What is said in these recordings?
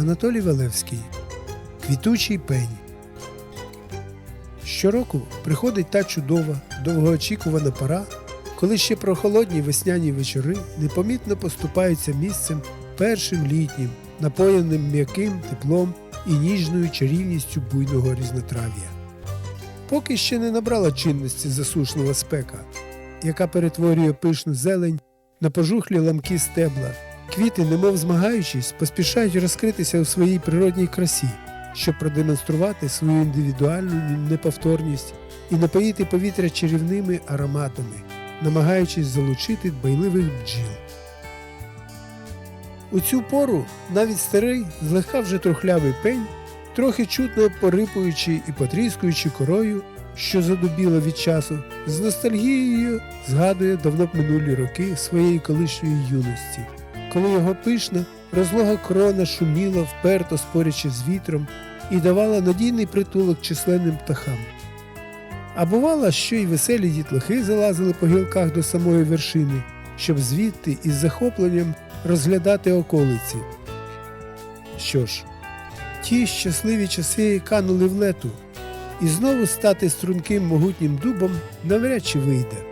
Анатолій Валевський. Квітучий пень. Щороку приходить та чудова, довгоочікувана пора, коли ще прохолодні весняні вечори непомітно поступаються місцем першим літнім, напоєним м'яким теплом і ніжною чарівністю буйного різнотрав'я. Поки ще не набрала чинності засушлива спека, яка перетворює пишну зелень на пожухлі ламки стебла. Квіти, немов змагаючись, поспішають розкритися у своїй природній красі, щоб продемонструвати свою індивідуальну неповторність і напоїти повітря чарівними ароматами, намагаючись залучити дбайливих бджіл. У цю пору навіть старий, злегка вже трухлявий пень, трохи чутно порипуючи і потріскуючи корою, що задубіло від часу, з ностальгією згадує давно минулі роки своєї колишньої юності, коли його пишна, розлога крона шуміла, вперто спорячи з вітром, і давала надійний притулок численним птахам. А бувало, що й веселі дітлахи залазили по гілках до самої вершини, щоб звідти із захопленням розглядати околиці. Що ж, ті щасливі часи канули в лету, і знову стати струнким могутнім дубом навряд чи вийде.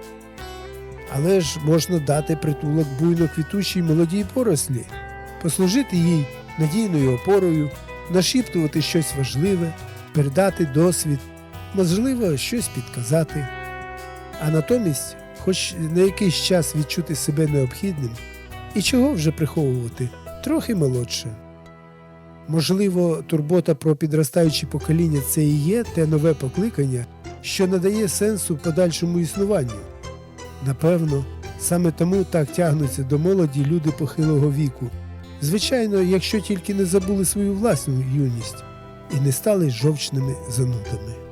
Але ж можна дати притулок буйно квітучій молодій порослі, послужити їй надійною опорою, нашіптувати щось важливе, передати досвід, можливо, щось підказати. А натомість, хоч на якийсь час відчути себе необхідним, і чого вже приховувати, трохи молодше. Можливо, турбота про підростаюче покоління це і є те нове покликання, що надає сенсу подальшому існуванню. Напевно, саме тому так тягнуться до молоді люди похилого віку. Звичайно, якщо тільки не забули свою власну юність і не стали жовчними занудами.